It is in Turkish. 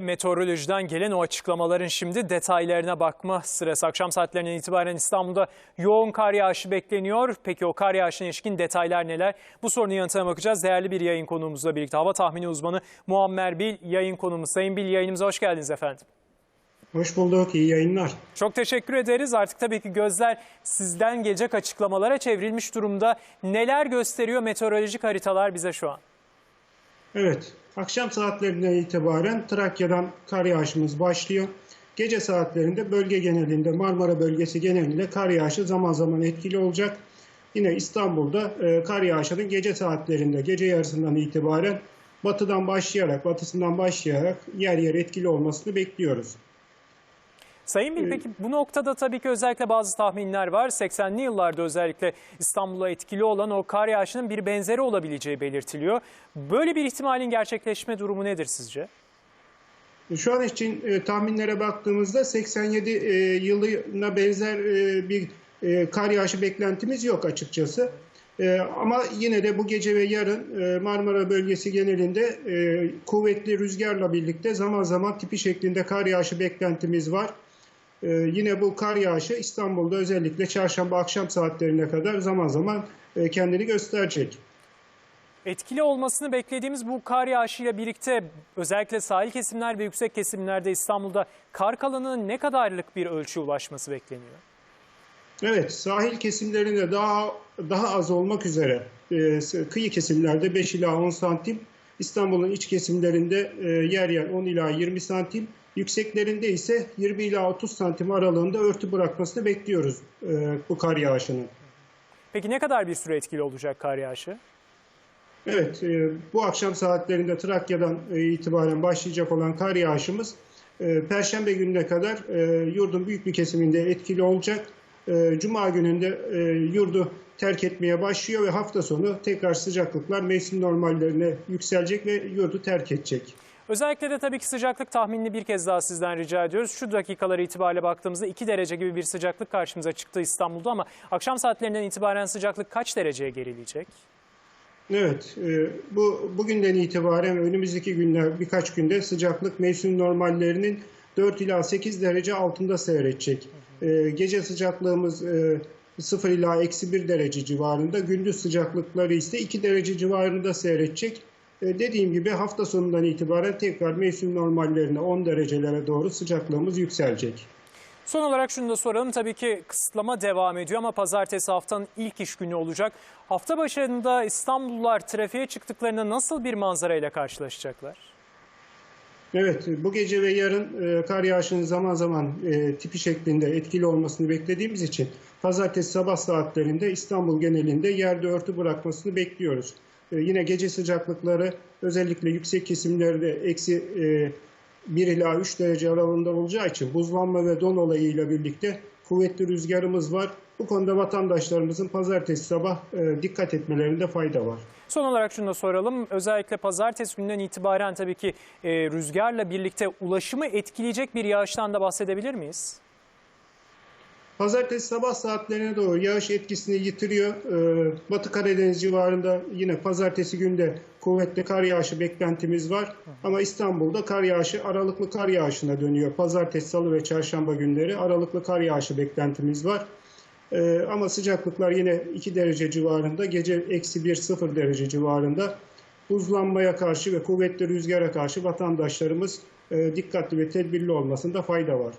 Meteorolojiden gelen o açıklamaların şimdi detaylarına bakma sırası. Akşam saatlerinden itibaren İstanbul'da yoğun kar yağışı bekleniyor. Peki o kar yağışına ilişkin detaylar neler? Bu sorunun yanıtına bakacağız. Değerli bir yayın konuğumuzla birlikte hava tahmini uzmanı Muammer Bil yayın konuğumuz. Sayın Bil yayınımıza hoş geldiniz efendim. Hoş bulduk, iyi yayınlar. Çok teşekkür ederiz. Artık tabii ki gözler sizden gelecek açıklamalara çevrilmiş durumda. Neler gösteriyor meteorolojik haritalar bize şu an? Evet, akşam saatlerinden itibaren Trakya'dan kar yağışımız başlıyor. Gece saatlerinde bölge genelinde Marmara bölgesi genelinde kar yağışı zaman zaman etkili olacak. Yine İstanbul'da e, kar yağışının gece saatlerinde, gece yarısından itibaren batıdan başlayarak, batısından başlayarak yer yer etkili olmasını bekliyoruz. Sayın Bil peki bu noktada tabii ki özellikle bazı tahminler var. 80'li yıllarda özellikle İstanbul'a etkili olan o kar yağışının bir benzeri olabileceği belirtiliyor. Böyle bir ihtimalin gerçekleşme durumu nedir sizce? Şu an için e, tahminlere baktığımızda 87 e, yılına benzer e, bir e, kar yağışı beklentimiz yok açıkçası. E, ama yine de bu gece ve yarın e, Marmara bölgesi genelinde e, kuvvetli rüzgarla birlikte zaman zaman tipi şeklinde kar yağışı beklentimiz var. E, yine bu kar yağışı İstanbul'da özellikle çarşamba akşam saatlerine kadar zaman zaman e, kendini gösterecek. Etkili olmasını beklediğimiz bu kar yağışıyla birlikte özellikle sahil kesimler ve yüksek kesimlerde İstanbul'da kar kalınlığının ne kadarlık bir ölçü ulaşması bekleniyor? Evet, sahil kesimlerinde daha daha az olmak üzere e, kıyı kesimlerde 5 ila 10 santim, İstanbul'un iç kesimlerinde e, yer yer 10 ila 20 santim, yükseklerinde ise 20 ila 30 santim aralığında örtü bırakmasını bekliyoruz e, bu kar yağışının. Peki ne kadar bir süre etkili olacak kar yağışı? Evet, e, bu akşam saatlerinde Trakya'dan e, itibaren başlayacak olan kar yağışımız e, Perşembe gününe kadar e, yurdun büyük bir kesiminde etkili olacak. E, Cuma gününde e, yurdu terk etmeye başlıyor ve hafta sonu tekrar sıcaklıklar mevsim normallerine yükselecek ve yurdu terk edecek. Özellikle de tabii ki sıcaklık tahminini bir kez daha sizden rica ediyoruz. Şu dakikalar itibariyle baktığımızda 2 derece gibi bir sıcaklık karşımıza çıktı İstanbul'da ama akşam saatlerinden itibaren sıcaklık kaç dereceye gerileyecek? Evet, e, bu bugünden itibaren önümüzdeki günler birkaç günde sıcaklık mevsim normallerinin 4 ila 8 derece altında seyredecek. E, gece sıcaklığımız e, 0 ila eksi 1 derece civarında, gündüz sıcaklıkları ise 2 derece civarında seyredecek. E, dediğim gibi hafta sonundan itibaren tekrar mevsim normallerine 10 derecelere doğru sıcaklığımız yükselecek. Son olarak şunu da soralım. Tabii ki kısıtlama devam ediyor ama pazartesi haftanın ilk iş günü olacak. Hafta başında İstanbullular trafiğe çıktıklarında nasıl bir manzarayla karşılaşacaklar? Evet, bu gece ve yarın e, kar yağışının zaman zaman e, tipi şeklinde etkili olmasını beklediğimiz için pazartesi sabah saatlerinde İstanbul genelinde yerde örtü bırakmasını bekliyoruz. E, yine gece sıcaklıkları özellikle yüksek kesimlerde eksi 1 ila 3 derece aralığında olacağı için buzlanma ve don olayıyla birlikte kuvvetli rüzgarımız var. Bu konuda vatandaşlarımızın pazartesi sabah e, dikkat etmelerinde fayda var. Son olarak şunu da soralım. Özellikle pazartesi günden itibaren tabii ki e, rüzgarla birlikte ulaşımı etkileyecek bir yağıştan da bahsedebilir miyiz? Pazartesi sabah saatlerine doğru yağış etkisini yitiriyor. Ee, Batı Karadeniz civarında yine pazartesi günde kuvvetli kar yağışı beklentimiz var. Ama İstanbul'da kar yağışı aralıklı kar yağışına dönüyor. Pazartesi, salı ve çarşamba günleri aralıklı kar yağışı beklentimiz var. Ee, ama sıcaklıklar yine 2 derece civarında, gece eksi 1-0 derece civarında. Buzlanmaya karşı ve kuvvetli rüzgara karşı vatandaşlarımız e, dikkatli ve tedbirli olmasında fayda var.